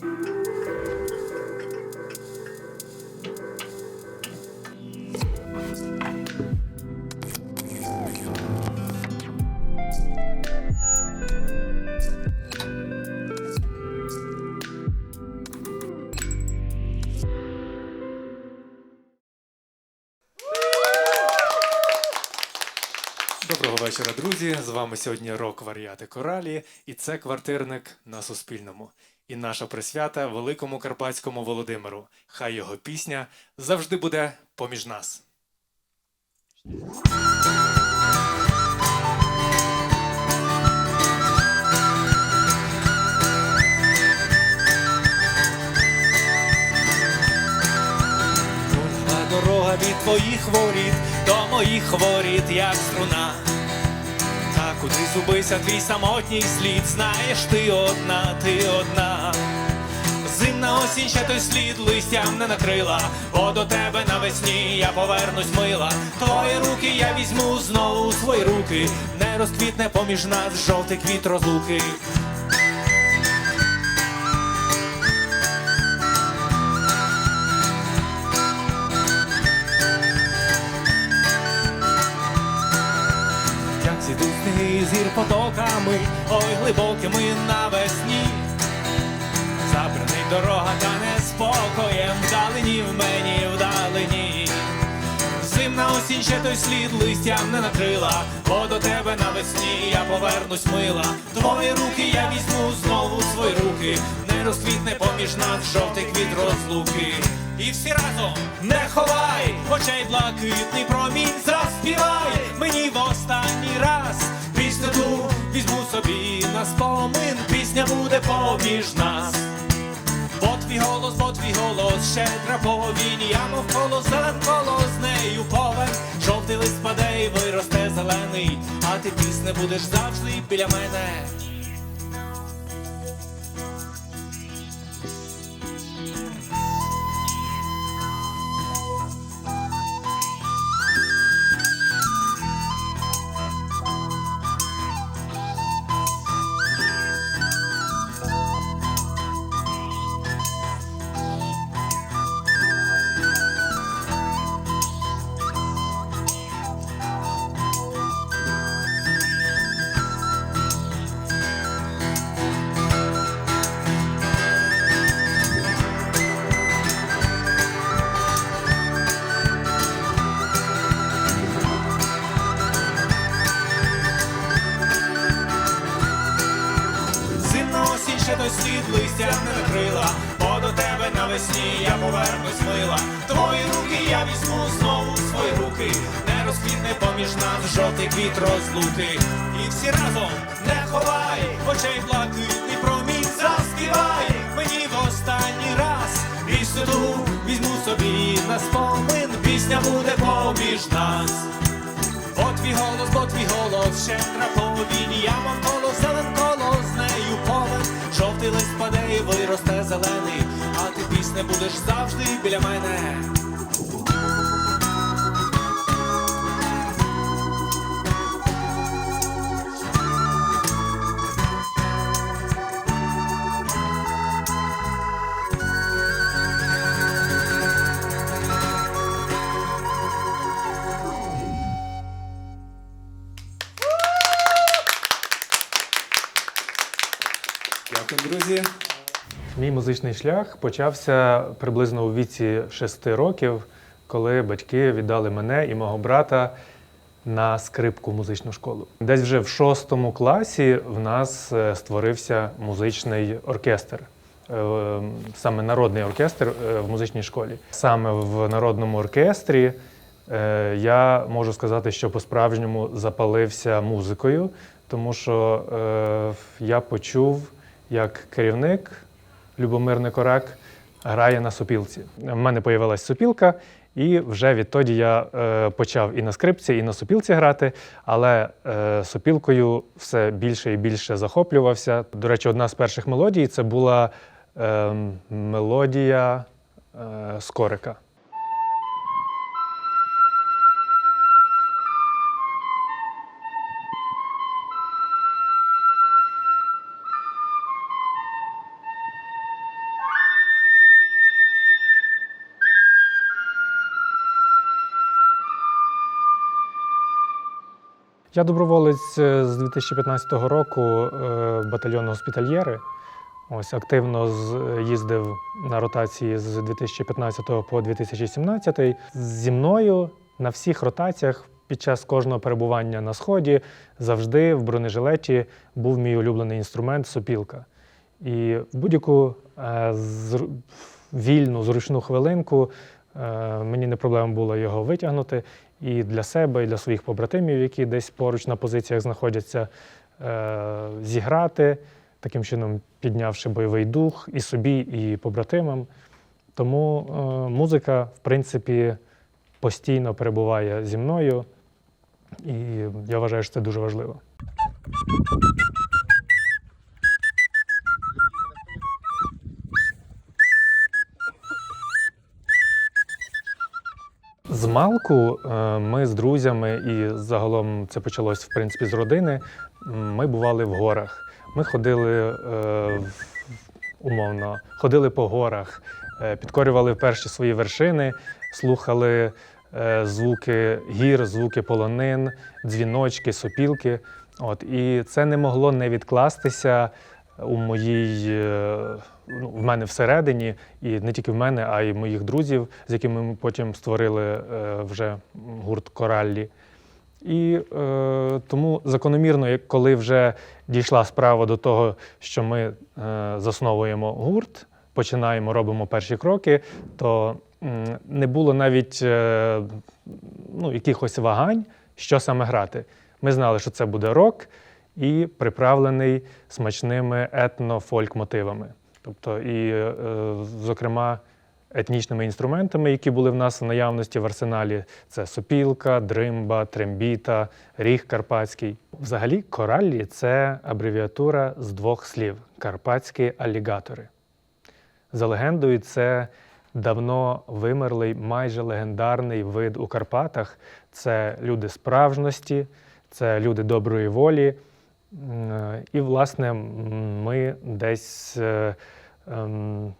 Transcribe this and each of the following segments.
Доброго вечора, друзі! З вами сьогодні рок варіати коралі, і це квартирник на Суспільному. І наша присвята великому карпатському Володимиру. Хай його пісня завжди буде поміж нас. Дорога від твоїх воріт до моїх воріт, як струна. Куди зубився твій самотній слід, знаєш, ти одна, ти одна. Зимна осінь ще той слід листям не накрила, бо до тебе навесні я повернусь мила. Твої руки я візьму знову у свої руки, не розквітне поміж нас жовтий квіт розлуки. Потоками, ой глибокими навесні. Забранить дорога та неспокоєм вдалині в мені, вдалині. Зимна осінь ще той слід листям не накрила, бо до тебе навесні я повернусь мила. Твої руки я візьму знову свої руки, не розквітне поміж нас жовтий квіт розлуки. І всі разом не ховай, очей блакитний промінь заспівай мені в останній раз. Пісню візьму собі на спомин, пісня буде поміж нас. Бо твій голос, бо твій голос, щедра повінь, я мов коло зелен коло з нею повен. Жовтий лист паде і виросте зелений, а ти пісне будеш завжди біля мене. Ще слід листя не накрила, бо до тебе навесні я повернусь мила. Твої руки я візьму знову свої руки, не розквітне поміж нас жовтий квіт розлуки. І всі разом не ховай, очей блакитний промінь заспівай мені в останній раз. Ту візьму собі на спомин, пісня буде поміж нас. Бо твій голос, бо твій голос, щедра повінь, я мов коло зелен коло з нею повен. Жовтий лист паде і виросте зелений, а ти пісне будеш завжди біля мене. Музичний шлях почався приблизно у віці 6 років, коли батьки віддали мене і мого брата на скрипку музичну школу. Десь вже в шостому класі в нас е, створився музичний оркестр. Е, Саме народний оркестр е, в музичній школі. Саме в народному оркестрі я можу сказати, що по-справжньому запалився музикою, тому що я почув, як керівник Любомир Некорак грає на сопілці. У мене появилась сопілка, і вже відтоді я е, почав і на скрипці, і на сопілці грати, але е, сопілкою все більше і більше захоплювався. До речі, одна з перших мелодій це була е, мелодія е, Скорика. Я доброволець е, з 2015 року е, батальйону госпітальєри. Ось активно їздив на ротації з 2015 по 2017. Зі мною на всіх ротаціях під час кожного перебування на сході завжди в бронежилеті був мій улюблений інструмент сопілка. І в будь-яку е, вільну, зручну хвилинку е, мені не проблема було його витягнути і для себе, і для своїх побратимів, які десь поруч на позиціях знаходяться, е, зіграти, таким чином піднявши бойовий дух і собі, і побратимам. Тому е, музика, в принципі, постійно перебуває зі мною, і я вважаю, що це дуже важливо. Малку е, ми з друзями, і загалом це почалось в принципі з родини. Ми бували в горах. Ми ходили е, умовно, ходили по горах, е, підкорювали перші свої вершини, слухали звуки гір, звуки полонин, дзвіночки, сопілки. От, і це не могло не відкластися у моїй в мене всередині, і не тільки в мене, а й моїх друзів, з якими ми потім створили е, вже гурт Кораллі. І е, тому закономірно, коли вже дійшла справа до того, що ми е, засновуємо гурт, починаємо, робимо перші кроки, то м, не було навіть е, ну, якихось вагань, що саме грати. Ми знали, що це буде рок і приправлений смачними етно-фольк-мотивами. Тобто, і, е, зокрема, етнічними інструментами, які були в нас в наявності в арсеналі, це сопілка, дримба, трембіта, ріг карпатський. Взагалі, кораллі це абревіатура з двох слів карпатські алігатори. За легендою, це давно вимерлий, майже легендарний вид у Карпатах. Це люди справжності, це люди доброї волі. Е, І, власне, ми десь е, ем,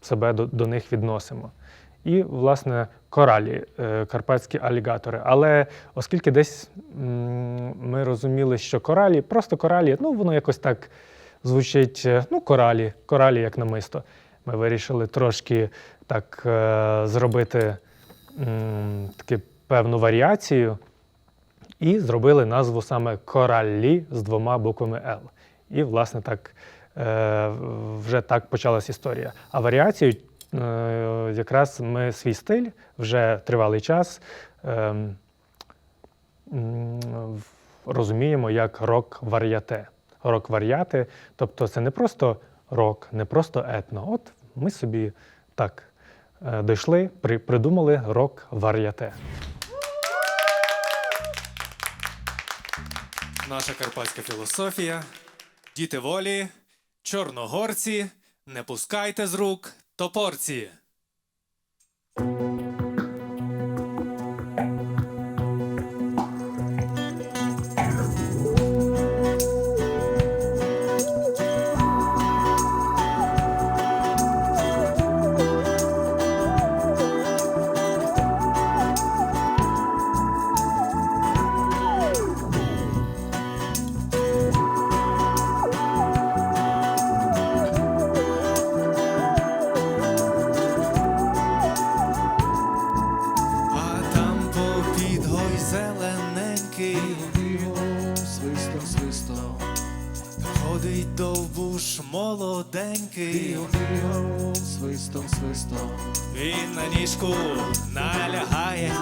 себе до, них відносимо. І, власне, коралі, е, карпатські алігатори. Але оскільки десь ми розуміли, що коралі, просто коралі, ну воно якось так звучить, ну, коралі, коралі як намисто. Ми вирішили трошки так зробити м, таки певну варіацію і зробили назву саме кораллі з двома буквами Л. І, власне, так е, вже так почалась історія. А варіацію е, якраз ми свій стиль вже тривалий час ем, розуміємо як рок-вар'яте. Рок-вар'яти, тобто це не просто рок, не просто етно. От ми собі так е, дійшли, при, придумали рок-вар'яте. Наша карпатська філософія. Діти волі, чорногорці, не пускайте з рук топорці. На ніжку налягає,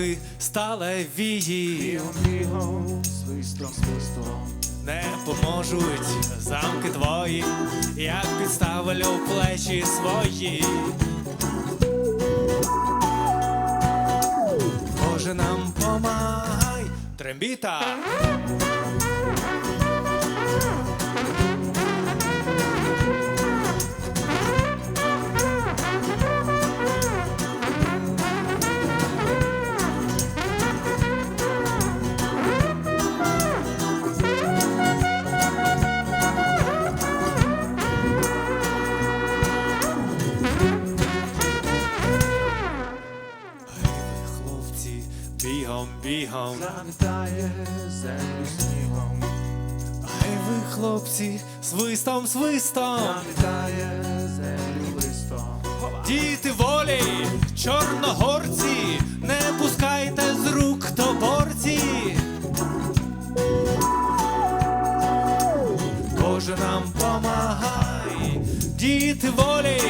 замки сталевії. Свистом. Не поможуть замки твої, як підставлю плечі свої. Боже нам помагай, Трембіта! Свистом, свистом. замітає землю листом. Діти волі, чорногорці, не пускайте з рук топорці. Боже нам помагай, діти волі,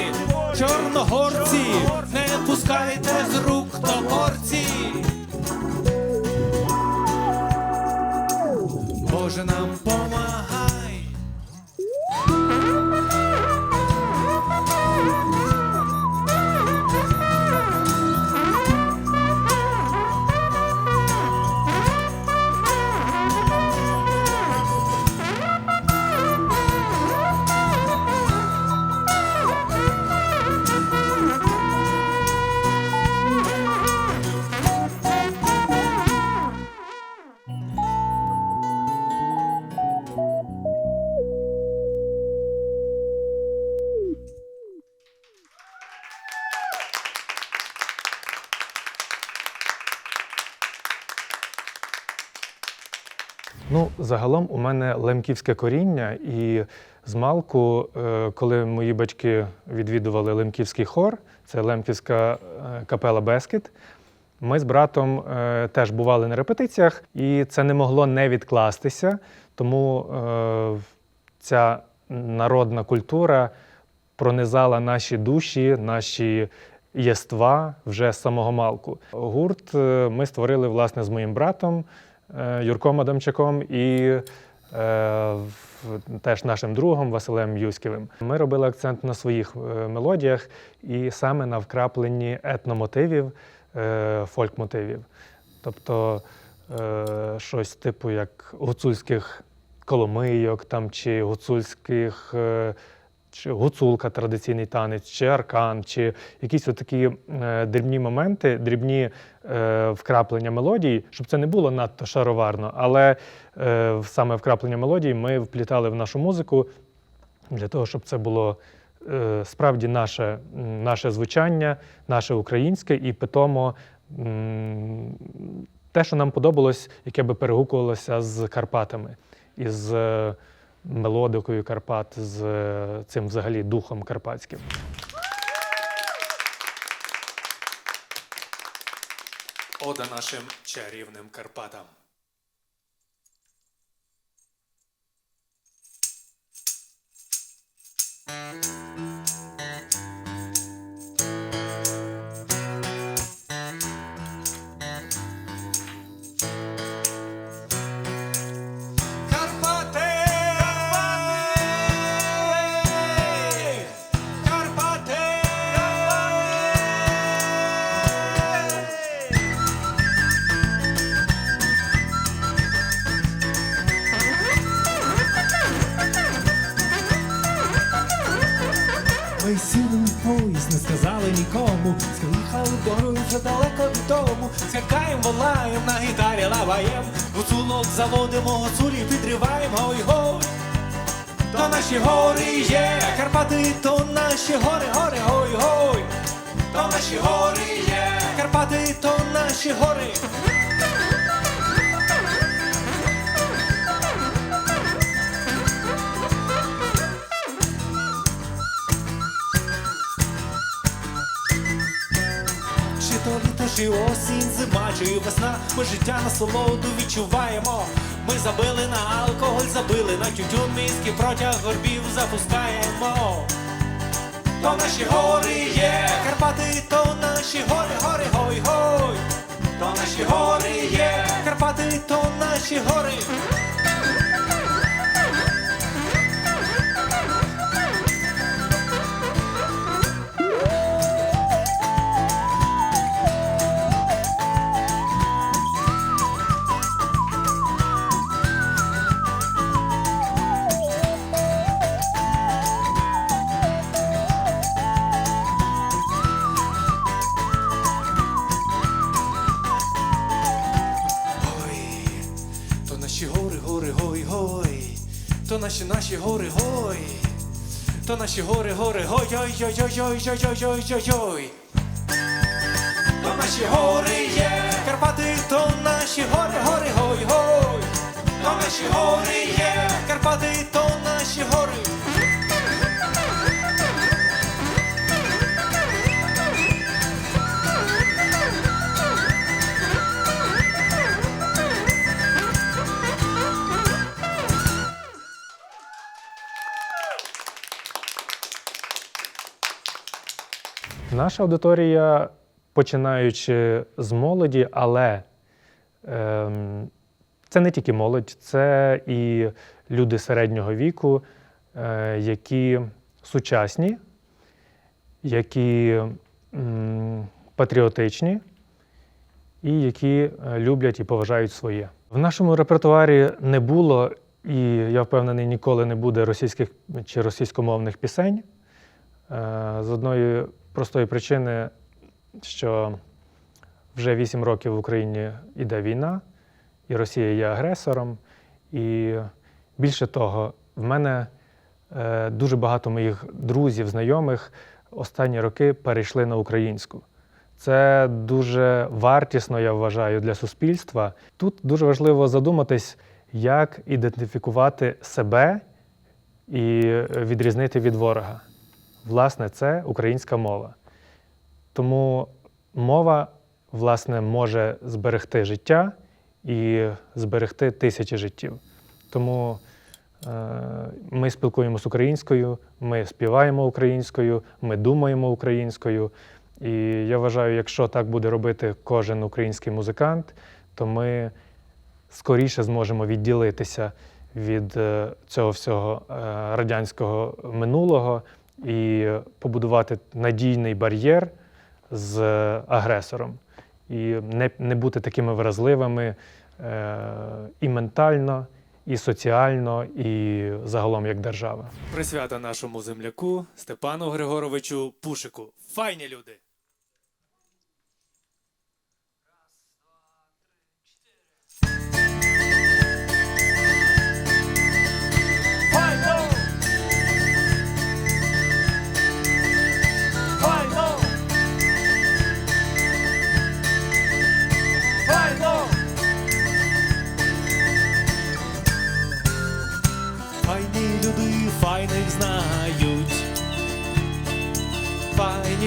чорногорці, не пускайте з рук топорці. Боже нам помагай. Ну, загалом у мене лемківське коріння, і з малку, е, коли мої батьки відвідували лемківський хор, це лемківська е, капела Бескіт. Ми з братом е, теж бували на репетиціях, і це не могло не відкластися. Тому ця народна культура пронизала наші душі, наші єства вже з самого малку. Гурт ми створили власне з моїм братом Юрком Адамчаком і е, теж нашим другом Василем Юськівим. Ми робили акцент на своїх е, мелодіях і саме на вкрапленні етномотивів, е, фольк-мотивів. Тобто е, щось типу як гуцульських коломийок там, чи гуцульських. е, чи гуцулка традиційний танець, чи аркан, чи якісь такі е, дрібні моменти, дрібні е, вкраплення мелодії, щоб це не було надто шароварно, але е, саме вкраплення мелодії ми вплітали в нашу музику для того, щоб це було справді наше, наше звучання, наше українське, і питомо те, що нам подобалось, яке би перегукувалося з Карпатами, із мелодикою Карпат, з е, цим взагалі духом карпатським. Ода нашим чарівним Карпатам. Карпати! Ми сіли в поїзд, не сказали нікому. Скалихали дорогу вже далеко від дому. Скакаєм, волаєм, на гітарі лаваєм. Гуцулок заводимо, гуцулі підриваєм, гой-гой. То наші гори є, Карпати, то наші гори, гори, гой-гой. То наші гори є, Карпати, то наші гори. Чи осінь, зима, чи весна, ми життя на солоду відчуваємо. Ми забили на алкоголь, забили на тютюн, мізки протяг горбів запускаємо. То наші гори є, Карпати, то наші гори, гори, гой, гой. То наші гори є, Карпати, то наші гори. Наші наші гори, гой, то наші гори, гори, гой, ой, ой, ой, ой, ой, ой, ой, ой, ой. То наші гори є, Карпати, то наші гори, гори, гой, гой. То наші гори є, Карпати, то наші гори. Наша аудиторія, починаючи з молоді, але ем, це не тільки молодь, це і люди середнього віку, е, які сучасні, які м, патріотичні і які е, люблять і поважають своє. В нашому репертуарі не було, і я впевнений, ніколи не буде російських чи російськомовних пісень. Е, З одної простої причини, що вже 8 років в Україні йде війна, і Росія є агресором. І більше того, в мене е, дуже багато моїх друзів, знайомих останні роки перейшли на українську. Це дуже вартісно, я вважаю, для суспільства. Тут дуже важливо задуматись, як ідентифікувати себе і відрізнити від ворога. Власне, це українська мова. Тому мова, власне, може зберегти життя і зберегти тисячі життів. Тому е, ми спілкуємося українською, ми співаємо українською, ми думаємо українською. І я вважаю, якщо так буде робити кожен український музикант, то ми скоріше зможемо відділитися від е, цього всього е, радянського минулого і побудувати надійний бар'єр з агресором, і не, не бути такими вразливими е, і ментально, і соціально, і загалом як держава. Присвята нашому земляку Степану Григоровичу Пушику. Файні люди!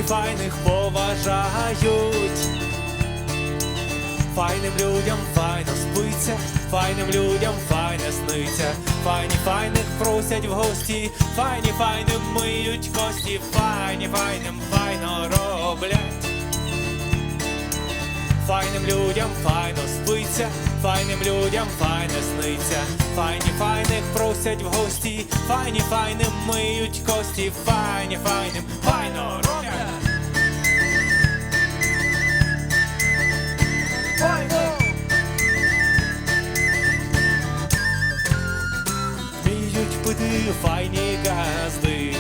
Файних поважають. Файним людям файно спиться, файним людям файне сниться, файні файних просять в гості, файні файним миють кості, файні файним файно роблять. Файним людям файно спиться, файним людям файне сниться, файні файних просять в гості, файні файним миють кості, файні файним файно Вміють пити файні газди,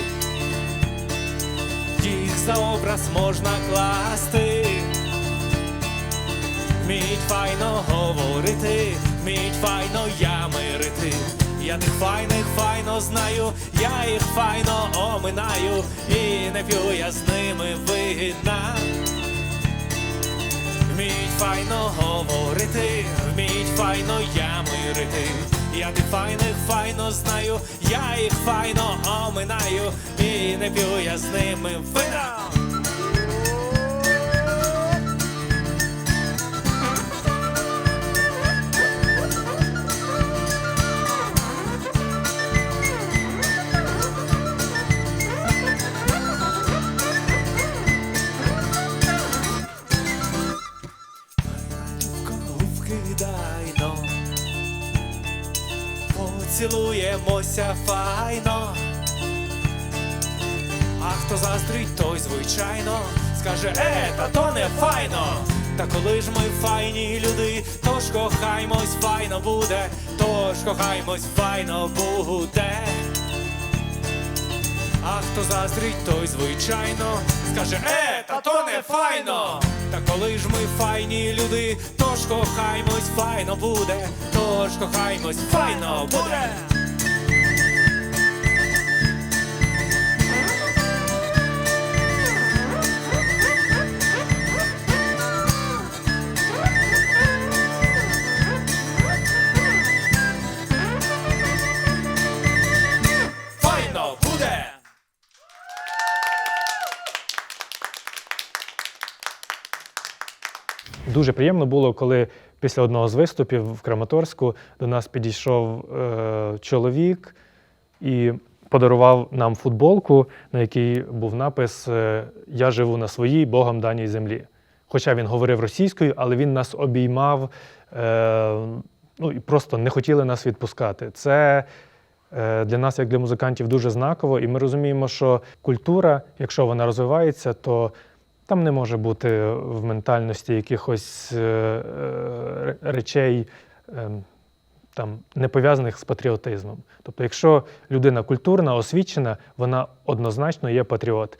їх за образ можна класти. Вміють файно говорити, вміють файно ямирити. Я тих файних файно знаю, я їх файно оминаю, і не п'ю я з ними вина. Вміють файно говорити, вміють файно ямирити. Я тих файних файно знаю, я їх файно оминаю, і не п'ю я з ними вина. Поцілуємося файно. А хто заздрить, той звичайно скаже, е, та то не файно. Та коли ж ми файні люди, то ж кохаймось, файно буде, то ж кохаймось, файно буде. А хто заздрить, той звичайно скаже, е, та то не файно. Та коли ж ми файні люди, то ж кохаймось, файно буде, то ж кохаймось, файно буде. Дуже приємно було, коли після одного з виступів в Краматорську до нас підійшов е, чоловік і подарував нам футболку, на якій був напис е, Я живу на своїй Богом даній землі. Хоча він говорив російською, але він нас обіймав е, ну, і просто не хотіли нас відпускати. Це е, для нас, як для музикантів, дуже знаково, і ми розуміємо, що культура, якщо вона розвивається, то там не може бути в ментальності якихось е, е, речей, е, там, не пов'язаних з патріотизмом. Тобто, якщо людина культурна, освічена, вона однозначно є патріот.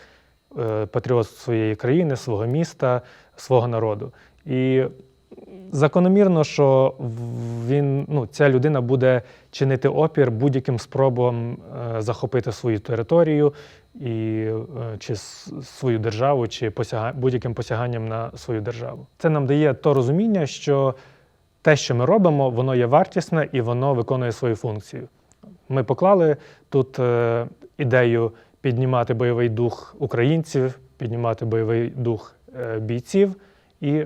Е, Патріот своєї країни, свого міста, свого народу. І закономірно, що він, ну, ця людина буде чинити опір будь-яким спробам е, захопити свою територію і, е, чи свою державу, чи посяга, будь-яким посяганням на свою державу. Це нам дає то розуміння, що те, що ми робимо, воно є вартісне і воно виконує свою функцію. Ми поклали тут е, ідею піднімати бойовий дух українців, піднімати бойовий дух е, бійців, і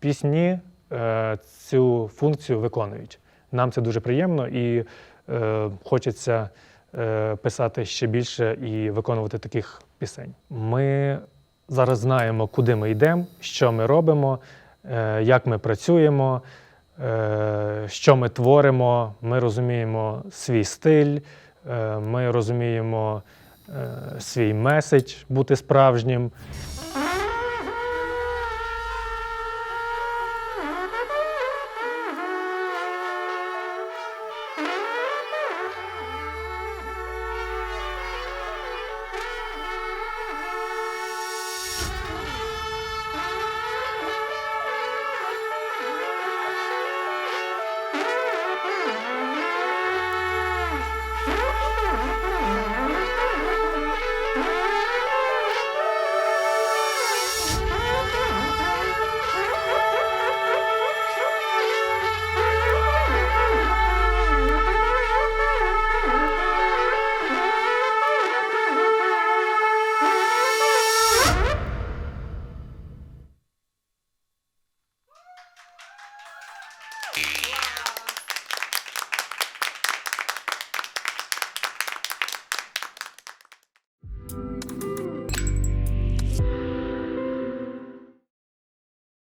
пісні е, цю функцію виконують. Нам це дуже приємно і е, хочеться е, писати ще більше і виконувати таких пісень. Ми зараз знаємо, куди ми йдемо, що ми робимо, як ми працюємо, що ми творимо. Ми розуміємо свій стиль, ми розуміємо свій меседж бути справжнім.